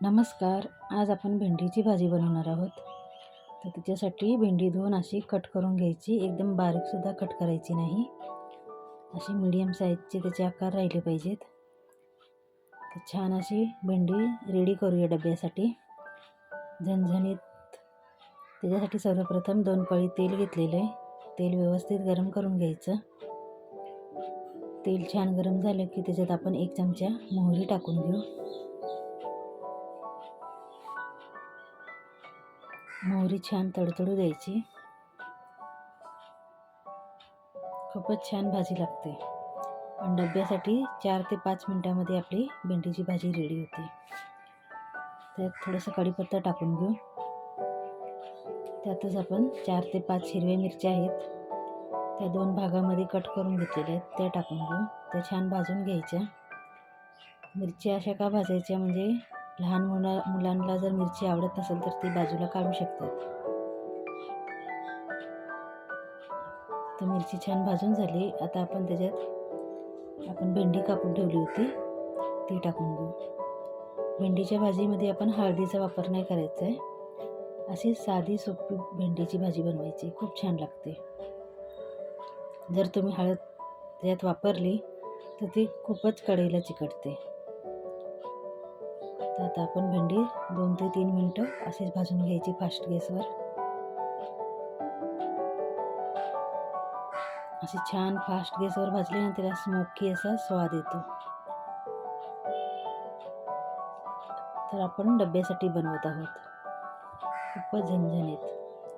नमस्कार आज आपण भेंडीची भाजी बनवणार आहोत. तर त्याच्यासाठी भेंडी धुवून अशी कट करून घ्यायची एकदम बारीकसुद्धा कट करायची नाही. अशी मीडियम साईजचे त्याचे आकार राहिले पाहिजेत. तर छान अशी भेंडी रेडी करूया डब्यासाठी. झणझणीत त्याच्यासाठी सर्वप्रथम दोन पळी तेल घेतलेलं आहे. तेल व्यवस्थित गरम करून घ्यायचं. तेल छान गरम झालं की त्याच्यात आपण एक चमचा मोहरी टाकून घेऊ. मोहरी छान तडतडू द्यायची. खूपच छान भाजी लागते. पण डब्यासाठी चार ते पाच मिनटामध्ये आपली भेंडीची भाजी रेडी होते. त्यात थोडंसं कढीपत्ता टाकून घेऊ. त्यातच आपण चार ते पाच हिरव्या मिरच्या आहेत. त्या दोन भागामध्ये कट करून घेतलेल्या आहेत. त्या टाकून घेऊ. त्या छान भाजून घ्यायच्या. मिरच्या अशा का भाजायच्या म्हणजे लहान मुला मुलांना जर मिरची आवडत नसेल तर ती बाजूला काढू शकतात. तर मिरची छान भाजून झाली. आता आपण त्याच्यात आपण भेंडी कापून ठेवली होती. ती टाकून घेऊ. भेंडीच्या भाजीमध्ये आपण हळदीचा वापर नाही करायचा आहे अशी साधी सोपी भेंडीची भाजी बनवायची. खूप छान लागते. जर तुम्ही हळद त्याच्यात वापरली तर ती खूपच कढईला चिकटते. तर आता आपण भेंडी दोन ते तीन मिनटं अशीच भाजून घ्यायची फास्ट गॅसवर. अशी छान फास्ट गॅसवर भाजली ना त्याला स्मोकी असा स्वाद येतो. तर आपण डब्यासाठी बनवत आहोत. खूपच झणझणीत.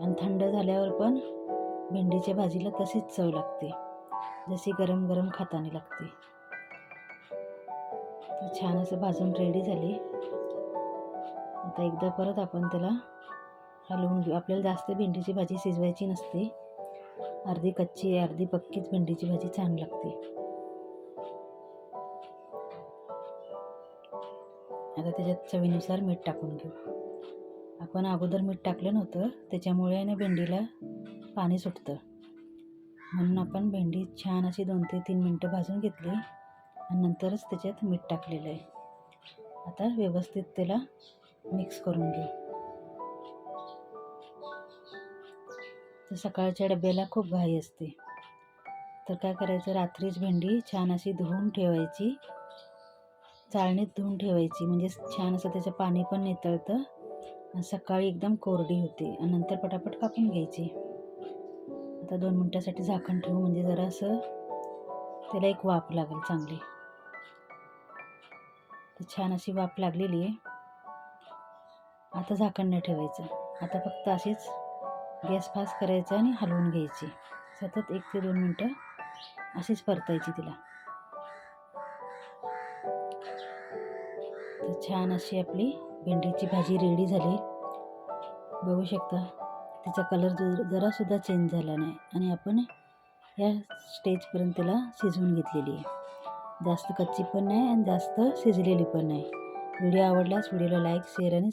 आणि थंड झाल्यावर पण भेंडीच्या भाजीला तशीच चव लागते. जशी गरम गरम खाताना लागते. तर छान असं भाजून रेडी झाली. आता एकदा परत आपण त्याला हलवून घेऊ. आपल्याला जास्त भेंडीची भाजी शिजवायची नसते. अर्धी कच्ची अर्धी पक्कीच भेंडीची भाजी छान लागते. आता त्याच्यात चवीनुसार मीठ टाकून घेऊ. आपण अगोदर मीठ टाकलं नव्हतं त्याच्यामुळे ना भेंडीला पाणी सुटतं. म्हणून आपण भेंडी छान अशी दोन ते तीन मिनटं भाजून घेतली. आणि नंतरच त्याच्यात मीठ टाकलेलं आहे. आता व्यवस्थित त्याला मिक्स करून घे तर सकाळच्या डब्याला खूप घाई असते. तर काय करायचं? रात्रीच भेंडी छान अशी धुवून ठेवायची. चाळणीत धुवून ठेवायची. म्हणजे छान असं त्याचं पाणी पण नितळतं. आणि सकाळी एकदम कोरडी होते. आणि नंतर पटापट कापून घ्यायची. आता दोन मिनटासाठी झाकण ठेवू. म्हणजे जरा असं त्याला एक वाफ लागेल चांगली. तर छान अशी वाफ लागलेली आहे. आता झाकण नाही ठेवायचं. आता फक्त अशीच गॅस फास्ट करायचा आणि हलवून घ्यायची. सतत एक ते दोन मिनटं अशीच परतायची तिला. तर छान अशी आपली भेंडीची भाजी रेडी झाली. बघू शकता तिचा कलर ज जरासुद्धा चेंज झाला नाही आणि आपण या स्टेजपर्यंत तिला शिजवून घेतलेली आहे. जास्त कच्ची पण नाही आणि जास्त शिजलेली पण नाही. व्हिडिओ आवडल्यास व्हिडिओला लाईक शेअर आणि